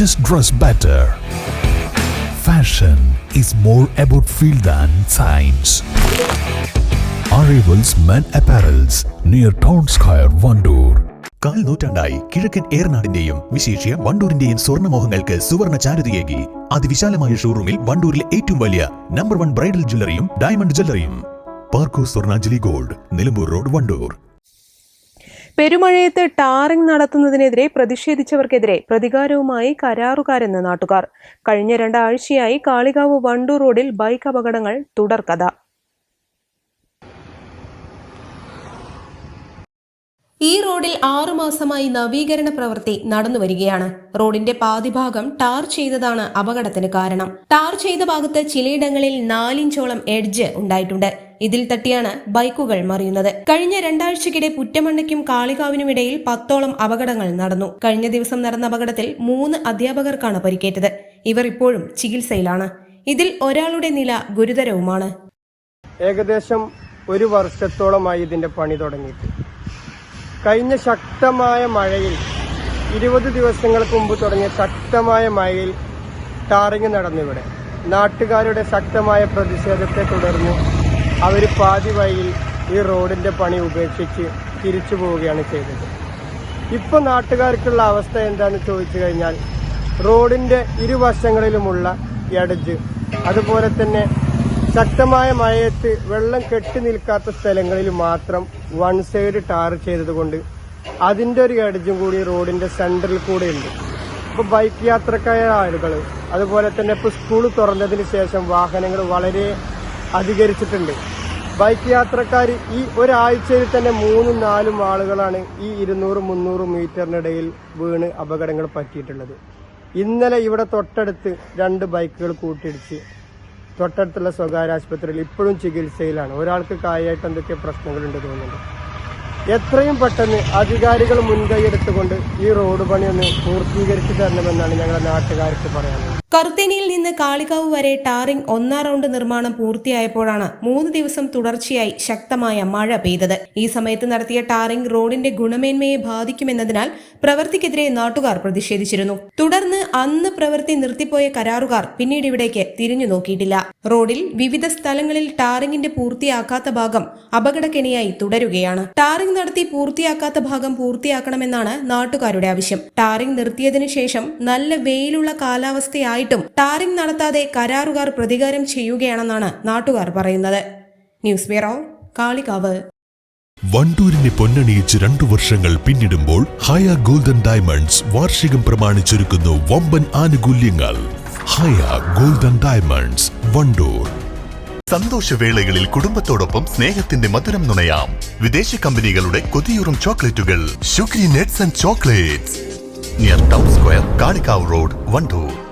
just dress better. Fashion is more about feel than science. Arrivals Men Apparels near Town Square, Vandoor. കാൽ നൂറ്റാണ്ടായി കിഴക്കൻ ഏറനാടിന്റെയും വിശേഷ്യ വണ്ടൂരിന്റെയും സ്വർണമോഹങ്ങൾക്ക് സുവർണ ചാരുതയേകി അതിവിശാലമായ ഷോറൂമിൽ വണ്ടൂരിലെ ഏറ്റവും വലിയ നമ്പർ വൺ ബ്രൈഡൽ ജ്വല്ലറിയും ഡയമണ്ട് ജ്വല്ലറിയും പാർക്കോ സ്വർണാഞ്ജലി ഗോൾഡ് നിലമ്പൂർ റോഡ് വണ്ടൂർ പെരുമഴയത്ത് ടാറിംഗ് നടത്തുന്നതിനെതിരെ പ്രതിഷേധിച്ചവർക്കെതിരെ പ്രതികാരവുമായി കരാറുകാരെന്ന് നാട്ടുകാർ. കഴിഞ്ഞ രണ്ടാഴ്ചയായി കാളികാവ് വണ്ടൂർ റോഡിൽ ബൈക്ക് അപകടങ്ങൾ തുടർക്കഥ. ഈ റോഡിൽ ആറു മാസമായി നവീകരണ പ്രവൃത്തി നടന്നുവരികയാണ് റോഡിന്റെ പാതിഭാഗം ടാർ ചെയ്തതാണ് അപകടത്തിന് കാരണം. ടാർ ചെയ്ത ഭാഗത്ത് ചിലയിടങ്ങളിൽ നാലിഞ്ചോളം എഡ്ജ് ഉണ്ടായിട്ടുണ്ട്. ഇതിൽ തട്ടിയാണ് ബൈക്കുകൾ മറിയുന്നത്. കഴിഞ്ഞ രണ്ടാഴ്ചക്കിടെ പുറ്റമണ്ണയ്ക്കും കാളികാവിനുമിടയിൽ പത്തോളം അപകടങ്ങൾ നടന്നു. കഴിഞ്ഞ ദിവസം നടന്ന അപകടത്തിൽ മൂന്ന് അധ്യാപകർക്കാണ് പരിക്കേറ്റത്. ഇവർ ഇപ്പോഴും ചികിത്സയിലാണ്. ഇതിൽ ഒരാളുടെ നില ഗുരുതരവുമാണ്. ഏകദേശം ഒരു വർഷത്തോളമായി ഇതിന്റെ പണി തുടങ്ങിയിട്ട്. കഴിഞ്ഞ ശക്തമായ മഴയിൽ ഇരുപത് ദിവസങ്ങൾക്ക് മുമ്പ് തുടങ്ങിയ ശക്തമായ മഴയിൽ ടാറിങ് നടന്നിവിടെ. നാട്ടുകാരുടെ ശക്തമായ പ്രതിഷേധത്തെ തുടർന്ന് അവർ പാതി വഴിയിൽ ഈ റോഡിന്റെ പണി ഉപേക്ഷിച്ച് തിരിച്ചു പോവുകയാണ് ചെയ്തത്. ഇപ്പോൾ നാട്ടുകാർക്കുള്ള അവസ്ഥ എന്താണെന്ന് ചോദിച്ചു കഴിഞ്ഞാൽ റോഡിന്റെ ഇരുവശങ്ങളിലുമുള്ള എടജ് അതുപോലെ തന്നെ ശക്തമായ മഴയത്ത് വെള്ളം കെട്ടി നിൽക്കാത്ത സ്ഥലങ്ങളിൽ മാത്രം വൺ സൈഡ് ടാർ ചെയ്തതുകൊണ്ട് അതിന്റെ ഒരു എഡ്ജും കൂടി റോഡിന്റെ സെന്ററിൽ കൂടെ ഉണ്ട്. ഇപ്പൊ ബൈക്ക് യാത്രക്കായ ആളുകൾ അതുപോലെ തന്നെ ഇപ്പൊ സ്കൂൾ തുറന്നതിന് ശേഷം വാഹനങ്ങൾ വളരെ അധികരിച്ചിട്ടുണ്ട്. ബൈക്ക് യാത്രക്കാർ ഈ ഒരാഴ്ചയിൽ തന്നെ മൂന്നും നാലും ആളുകളാണ് ഈ ഇരുന്നൂറ് മുന്നൂറ് മീറ്ററിനിടയിൽ വീണ് അപകടങ്ങൾ പറ്റിയിട്ടുള്ളത്. ഇന്നലെ ഇവിടെ തൊട്ടടുത്ത് രണ്ട് ബൈക്കുകൾ കൂട്ടിയിടിച്ച് തൊട്ടടുത്തുള്ള സ്വകാര്യ ആശുപത്രിയിൽ ഇപ്പോഴും ചികിത്സയിലാണ്. ഒരാൾക്ക് കായായിട്ട് എന്തൊക്കെ പ്രശ്നങ്ങളുണ്ട് തോന്നുന്നുണ്ട്. എത്രയും പെട്ടെന്ന് അധികാരികൾ മുൻകൈ എടുത്തുകൊണ്ട് ഈ റോഡ് പണി ഒന്ന് പൂർത്തീകരിച്ചു തരണമെന്നാണ് ഞങ്ങളുടെ നാട്ടുകാർക്ക് പറയാനുള്ളത്. കറുത്തേനിയിൽ നിന്ന് കാളികാവ് വരെ ടാറിംഗ് ഒന്നാം റൗണ്ട് നിർമ്മാണം പൂർത്തിയായപ്പോഴാണ് മൂന്ന് ദിവസം തുടർച്ചയായി ശക്തമായ മഴ പെയ്തത്. ഈ സമയത്ത് നടത്തിയ ടാറിംഗ് റോഡിന്റെ ഗുണമേന്മയെ ബാധിക്കുമെന്നതിനാൽ പ്രവൃത്തിക്കെതിരെ നാട്ടുകാർ പ്രതിഷേധിച്ചിരുന്നു. തുടർന്ന് അന്ന് പ്രവൃത്തി നിർത്തിപ്പോയ കരാറുകാർ പിന്നീട് ഇവിടേക്ക് തിരിഞ്ഞു നോക്കിയിട്ടില്ല. റോഡിൽ വിവിധ സ്ഥലങ്ങളിൽ ടാറിംഗിന്റെ പൂർത്തിയാക്കാത്ത ഭാഗം അപകടക്കെണിയായി തുടരുകയാണ്. ടാറിംഗ് നടത്തി പൂർത്തിയാക്കാത്ത ഭാഗം പൂർത്തിയാക്കണമെന്നാണ് നാട്ടുകാരുടെ ആവശ്യം. ടാറിംഗ് നിർത്തിയതിനു ശേഷം നല്ല വെയിലുള്ള കാലാവസ്ഥയായിട്ടും ടാറിംഗ് നടത്താതെ കരാറുകാർ പ്രതികാരം ചെയ്യുകയാണെന്നാണ് നാട്ടുകാർ പറയുന്നത്. News bureau Kalikavu. വണ്ടൂരിനെ പൊന്നണിയിച്ച് രണ്ടു വർഷങ്ങൾ പിന്നിടുമ്പോൾ ഹയ ഗോൾഡൻ ഡയമണ്ട്സ് വാർഷികം പ്രമാണിച്ചൊരുക്കുന്നു വമ്പൻ ആനുകൂല്യങ്ങൾ. Haya golden diamonds Wandoor. സന്തോഷവേളകളിൽ കുടുംബത്തോടൊപ്പം സ്നേഹത്തിന്റെ മധുരം നുണയാം. വിദേശ കമ്പനികളുടെ കൊതിയൂറും ചോക്ലേറ്റുകൾ. Sugary nuts and chocolates. Near town square Kalikavu road Wandoor.